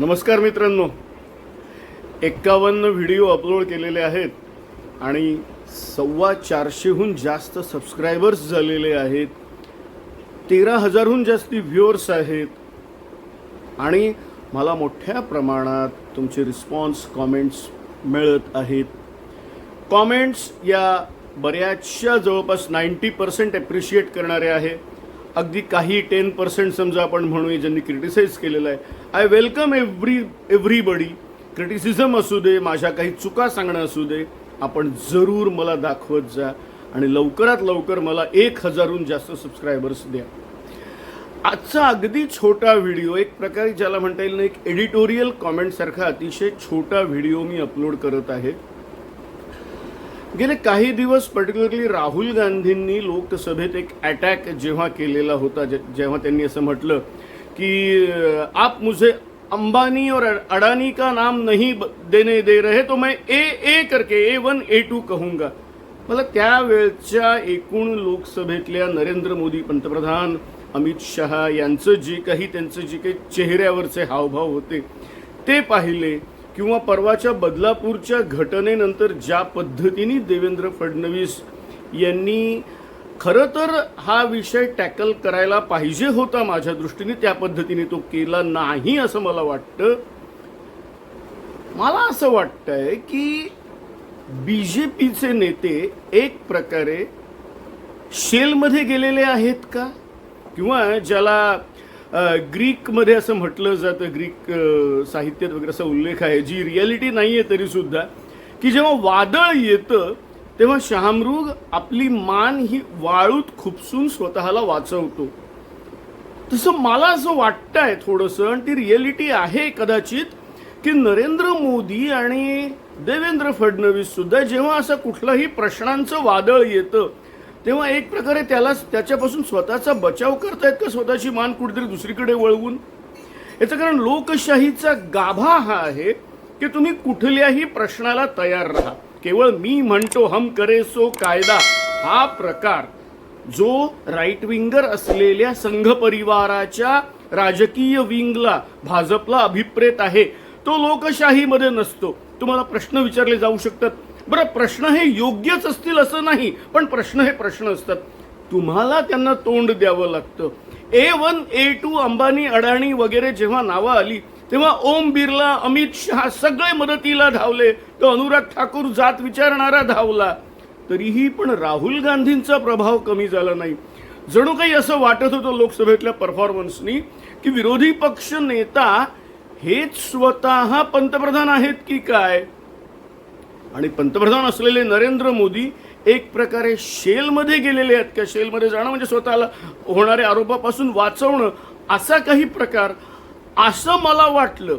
नमस्कार मित्रांनो. एक्कावन्न व्हिडिओ अपलोड केलेले आहेत आणि सव्वा चारशेहून जास्त सबस्क्रायबर्स झालेले आहेत. तेरा हजारहून जास्ती व्ह्युअर्स आहेत. आणि मला मोठ्या प्रमाणात तुमचे रिस्पॉन्स कॉमेंट्स मिळत आहेत. कॉमेंट्स या बऱ्याचशा जवळपास नाईंटी पर्सेंट ॲप्रिशिएट करणारे आहे. अगदी काही टेन पर्सेंट समजा आपण म्हणूया ज्यांनी क्रिटिसाइज केलेलं आहे. I welcome every everybody criticism असू दे माझ्या काही चुका सांगणं असू दे आपण जरूर मला दाखवत जा आणि लवकरात लवकर मला एक हजारहून जास्त सबस्क्रायबर्स द्या. आजचा अगदी छोटा व्हिडिओ एक प्रकारे ज्याला म्हणता येईल ना एक एडिटोरियल कॉमेंटसारखा अतिशय छोटा व्हिडिओ मी अपलोड करत आहे. गेले काही दिवस पर्टिक्युलरली राहुल गांधींनी लोकसभेत एक अटॅक जेव्हा केलेला होता जे- जेव्हा त्यांनी असं म्हटलं की आप मुझे अंबानी और अडानी का नाम नहीं ब- देने दे रहे तो मैं ए ए करके ए वन ए टू कहूंगा. मला त्यावेळच्या एकूण लोकसभेतल्या नरेंद्र मोदी पंतप्रधान अमित शहा यांचं जे काही त्यांचं जे काही चेहऱ्यावरचे हावभाव होते ते पाहिले. किंवा परवाच्या बदलापूरच्या घटनेनंतर ज्या पद्धतीने देवेंद्र फडणवीस यांनी खरं तर हा विषय टॅकल करायला पाहिजे होता माझ्या दृष्टीने त्या पद्धतीने तो केला नाही असं मला वाटतं. मला असं वाटतंय की बी जे पीचे नेते एक प्रकारे शेलमध्ये गेलेले आहेत का? किंवा ज्याला ग्रीकमध्ये असं म्हटलं जातं ग्रीक साहित्यात वगैरे असा उल्लेख आहे जी रियालिटी नाही आहे तरीसुद्धा की जेव्हा वादळ येतं तेव्हा शहामृग आपली मान ही वाळूत खुपसून स्वतःला वाचवतो. तसं मला असं वाटतंय थोडंसं आणि ती रियालिटी आहे कदाचित की नरेंद्र मोदी आणि देवेंद्र फडणवीस सुद्धा जेव्हा असं कुठलंही प्रश्नांचं वादळ येतं तेव्हा एक प्रकारे त्याला त्याच्यापासून स्वतःचा बचाव करतायत का? स्वतःची मान कुठेतरी दुसरीकडे वळवून? याचं कारण लोकशाहीचा गाभा हा आहे की तुम्ही कुठल्याही प्रश्नाला तयार राहा. केवळ मी म्हणतो हम करे सो कायदा. हा प्रकार जो राईट विंगर असलेल्या संघ परिवाराच्या राजकीय विंगला भाजपला अभिप्रेत आहे तो लोकशाहीमध्ये नसतो. तुम्हाला प्रश्न विचारले जाऊ शकतात. बरं प्रश्न हे योग्यच असतील असं नाही पण प्रश्न हे प्रश्न असतात. तुम्हाला त्यांना तोंड द्यावं लागतं. A one A two Ambani Adani वगैरे जेव्हा नावं आली तेव्हा ओम बिर्ला अमित शहा सगळे मदतीला धावले तर अनुराग ठाकूर जात विचारणारा धावला. तरीही पण राहुल गांधींचा प्रभाव कमी झाला नाही. जणू काही असं वाटत होतं लोकसभेतल्या परफॉर्मन्सनी की विरोधी पक्ष नेता हेच स्वतः पंतप्रधान आहेत की काय? आणि पंतप्रधान असलेले नरेंद्र मोदी एक प्रकारे शेलमध्ये गेलेले आहेत. का शेलमध्ये जाणं म्हणजे स्वतःला होणाऱ्या आरोपापासून वाचवणं असा काही प्रकार. असं मला वाटलं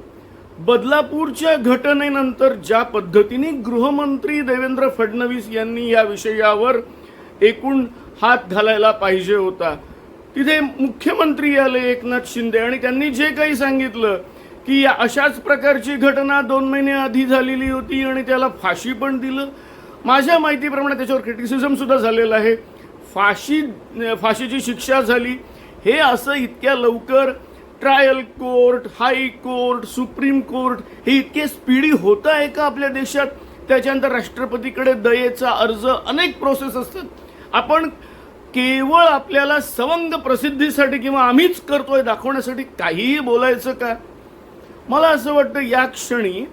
बदलापूरच्या घटनेनंतर ज्या पद्धतीने गृहमंत्री देवेंद्र फडणवीस यांनी या विषयावर एकूण हात घालायला पाहिजे होता तिथे मुख्यमंत्री आले एकनाथ शिंदे आणि त्यांनी जे काही सांगितलं की अशाच प्रकारची घटना दोन महिने आधी झालेली होती आणि त्याला फाशी पण दिलं. माझ्या माहितीप्रमाणे त्याच्यावर क्रिटिसिझम सुद्धा झालेलं आहे. फाशी फाशीची शिक्षा झाली. हे असं इतक्या लवकर trial court high court supreme court हे इतके स्पीडी होत आहे का आपल्या देशात? त्याच्यानंतर राष्ट्रपतीकडे दयेचा अर्ज अनेक प्रोसेस असतात. आपण केवळ आपल्याला सवंग प्रसिद्धीसाठी किंवा आम्हीच करतोय दाखवण्यासाठी काहीही बोलायचं का? मला असं वाटतं या क्षणी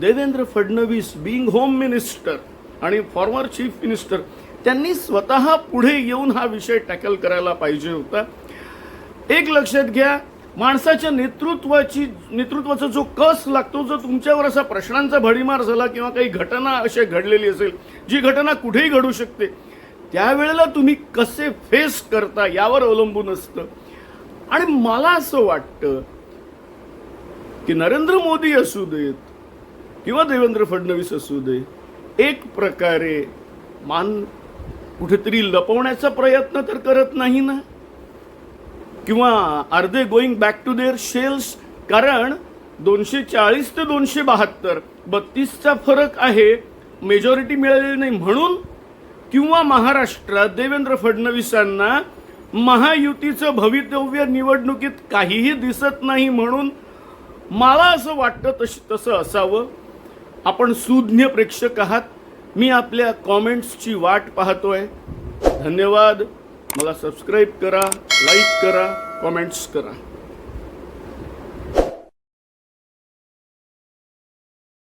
Devendra Fadnavis being home minister आणि फॉर्मर चीफ मिनिस्टर त्यांनी स्वतः पुढे येऊन हा विषय टॅकल करायला पाहिजे होता. एक लक्षात घ्या माणसाच्या नेतृत्वाची नेतृत्वाचा जो कस लागतो जो तुमच्यावर असा प्रश्नांचा भडीमार झाला किंवा काही घटना अशी घडलेली असेल जी घटना कुठेही घडू शकते त्यावेळेला तुम्ही कसे फेस करता यावर अवलंबून असतं. आणि मला असं वाटतं की नरेंद्र मोदी असू देत किंवा देवेंद्र फडणवीस असू दे एक प्रकारे मान कुठेतरी लपवण्याचा प्रयत्न तर करत नाही ना? किंवा are they going back to their shells कारण दोनशे चाळीस ते दोनशे बहात्तर बत्तीसचा फरक आहे मेजॉरिटी मिळालेली नाही म्हणून? किंवा महाराष्ट्रात देवेंद्र फडणवीसांना महायुतीचं भवितव्य निवडणुकीत काहीही दिसत नाही म्हणून? मला असं वाटतं तश तसं असावं. आपण सुज्ञ प्रेक्षक आहात. मी आपल्या कॉमेंट्सची वाट पाहतोय. धन्यवाद. मला सबस्क्राईब करा लाईक करा कॉमेंट्स करा.